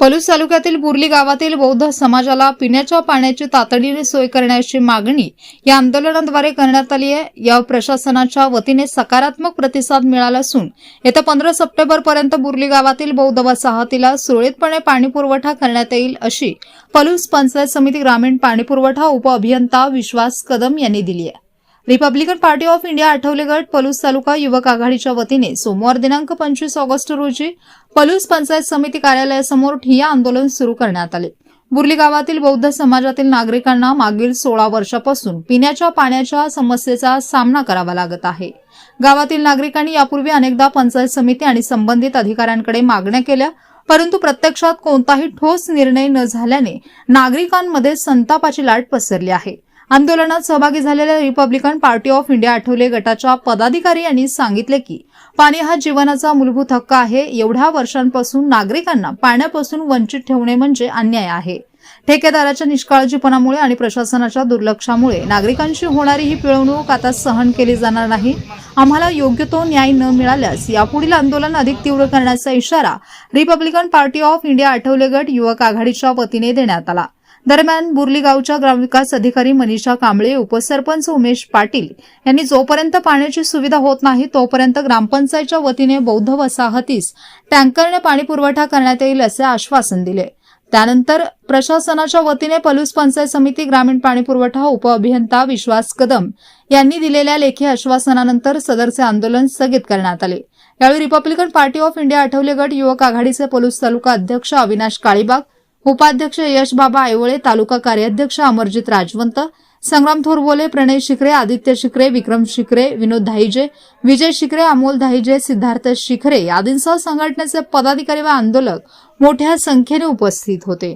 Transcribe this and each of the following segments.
पलूस तालुक्यातील बुर्ली गावातील बौद्ध समाजाला पिण्याच्या पाण्याची तातडीने सोय करण्याची मागणी या आंदोलनाद्वारे करण्यात आली आहे. या प्रशासनाच्या वतीने सकारात्मक प्रतिसाद मिळाला असून येत्या पंधरा सप्टेंबर पर्यंत बुर्ली गावातील बौद्ध वसाहतीला सुरळीतपणे पाणी पुरवठा करण्यात येईल अशी पलूस पंचायत समिती ग्रामीण पाणीपुरवठा उपअभियंता विश्वास कदम यांनी दिली आहे. Republican Party of India Athawale गट पलूस तालुका युवक आघाडीच्या वतीने सोमवार दिनांक पंचवीस ऑगस्ट रोजी पलूस पंचायत समिती कार्यालयासमोर ठिय्या आंदोलन सुरू करण्यात आले. बुर्ली गावातील बौद्ध समाजातील नागरिकांना मागील सोळा वर्षापासून पिण्याच्या पाण्याच्या समस्येचा सामना करावा लागत आहे. गावातील नागरिकांनी यापूर्वी अनेकदा पंचायत समिती आणि संबंधित अधिकाऱ्यांकडे मागण्या केल्या परंतु प्रत्यक्षात कोणताही ठोस निर्णय न झाल्याने नागरिकांमध्ये संतापाची लाट पसरली आहे. आंदोलनात सहभागी झालेल्या Republican Party of India Athawale गटाच्या पदाधिकारी यांनी सांगितले की पाणी हा जीवनाचा मूलभूत हक्क आहे. एवढ्या वर्षांपासून नागरिकांना पाण्यापासून वंचित ठेवणे म्हणजे अन्याय आहे. ठेकेदाराच्या निष्काळजीपणामुळे आणि प्रशासनाच्या दुर्लक्षामुळे नागरिकांची होणारी ही पिळवणूक आता सहन केली जाणार नाही. आम्हाला योग्य तो न्याय न मिळाल्यास यापुढील आंदोलन अधिक तीव्र करण्याचा इशारा Republican Party of India Athawale गट युवक आघाडीच्या वतीने देण्यात आला. दरम्यान बुर्ली गावच्या ग्रामविकास अधिकारी मनीषा कांबळे उपसरपंच उमेश पाटील यांनी जोपर्यंत पाण्याची सुविधा होत नाही तोपर्यंत ग्रामपंचायतच्या वतीने बौद्ध वसाहतीस टँकरने पाणी पुरवठा करण्यात येईल असे आश्वासन दिले. त्यानंतर प्रशासनाच्या वतीने पलूस पंचायत समिती ग्रामीण पाणी पुरवठा उपअभियंता विश्वास कदम यांनी दिलेल्या लेखी आश्वासनानंतर सदरचे आंदोलन स्थगित करण्यात आले. यावेळी Republican Party of India Athawale गट युवक आघाडीचे पलूस तालुका अध्यक्ष अविनाश काळीबाग उपाध्यक्ष यशबाबा आयवळे तालुका कार्याध्यक्ष अमरजित राजवंत संग्राम थोरबोले प्रणय शिखरे आदित्य शिखरे विक्रम शिखरे विनोद धाईजे विजय शिखरे अमोल धाईजे सिद्धार्थ शिखरे आदींसह संघटनेचे पदाधिकारी व आंदोलक मोठ्या संख्येने उपस्थित होते.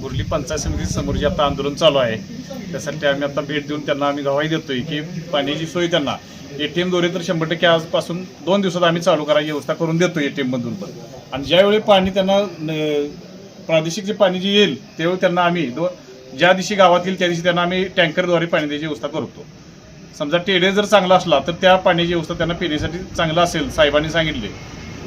बुर्ली पंचायत समिती समोर जे आता आंदोलन चालू आहे त्यासाठी आम्ही आता भेट देऊन त्यांना आम्ही गवाही देतोय की पाण्याची सोय त्यांना. एटीएमद्वारे तर शंभर टक्के आजपासून दोन दिवसात आम्ही चालू करायची व्यवस्था करून देतो एटीएम मधून पण. आणि ज्यावेळी पाणी त्यांना प्रादेशिक जे पाणी जे येईल तेव्हा त्यांना आम्ही दो ज्या दिवशी गावात येईल त्या दिवशी त्यांना आम्ही टँकरद्वारे पाणी द्यायची व्यवस्था करतो. समजा टेडे जर चांगला असला तर त्या पाण्याची व्यवस्था त्यांना पिण्यासाठी चांगला असेल साहेबांनी सांगितले.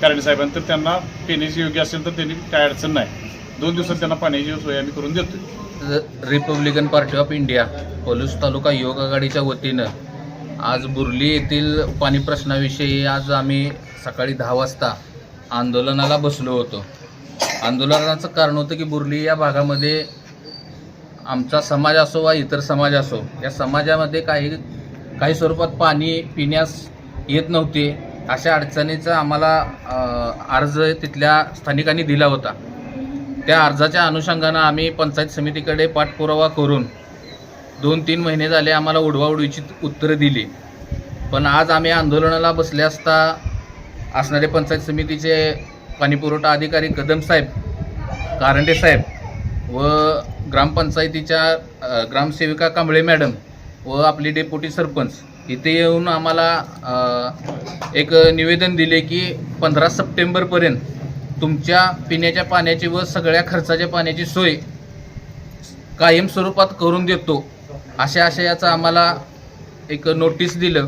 कारण साहेबांनी तर त्यांना पिण्याची योग्य असेल तर त्यांनी काय अडचण नाही. दोन दिवसात त्यांना पाण्याची सोय आम्ही करून देतो Republican Party of India Palus taluka युवक आघाडीच्या वतीनं आज बुर्ली येथील पाणी प्रश्नाविषयी आज आम्ही सकाळी दहा वाजता आंदोलनाला बसलो होतो. आंदोलनाचं कारण होतं की बुरली या भागामध्ये आमचा समाज असो वा इतर समाज असो या समाजामध्ये काही काही स्वरूपात पाणी पिण्यास येत नव्हते. अशा अडचणीचा आम्हाला अर्ज तिथल्या स्थानिकांनी दिला होता. त्या अर्जाच्या अनुषंगानं आम्ही पंचायत समितीकडे पाठपुरावा करून दोन तीन महिने झाले आम्हाला उडवाउडवीची उत्तरं दिली. पण आज आम्ही आंदोलनाला बसले असता असणारे पंचायत समितीचे पाणीपुरवठा अधिकारी कदम साहेब कारंडे साहेब व ग्रामपंचायतीच्या ग्रामसेविका कांबळे मॅडम व आपली डेप्युटी सरपंच इथे येऊन आम्हाला एक निवेदन दिले की पंधरा सप्टेंबरपर्यंत तुमच्या पिण्याच्या पाण्याची व सगळ्या खर्चाच्या पाण्याची सोय कायम स्वरूपात करून देतो अशा आशयाचं आम्हाला एक नोटीस दिलं.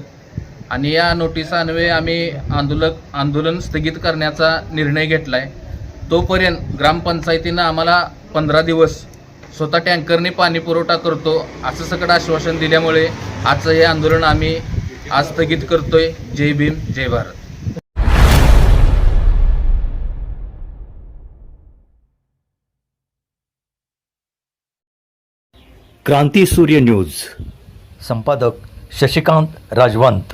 आणि या नोटिसान्वये आम्ही आंदोलक आंदोलन स्थगित करण्याचा निर्णय घेतला आहे तोपर्यंत ग्रामपंचायतीनं आम्हाला पंधरा दिवस स्वतः टँकरने पाणी पुरवठा करतो असं सगळं आश्वासन दिल्यामुळे आजचं हे आंदोलन आम्ही आज स्थगित करतोय. जय भीम जय भारत. क्रांती सूर्य न्यूज. संपादक शशिकांत राजवंत.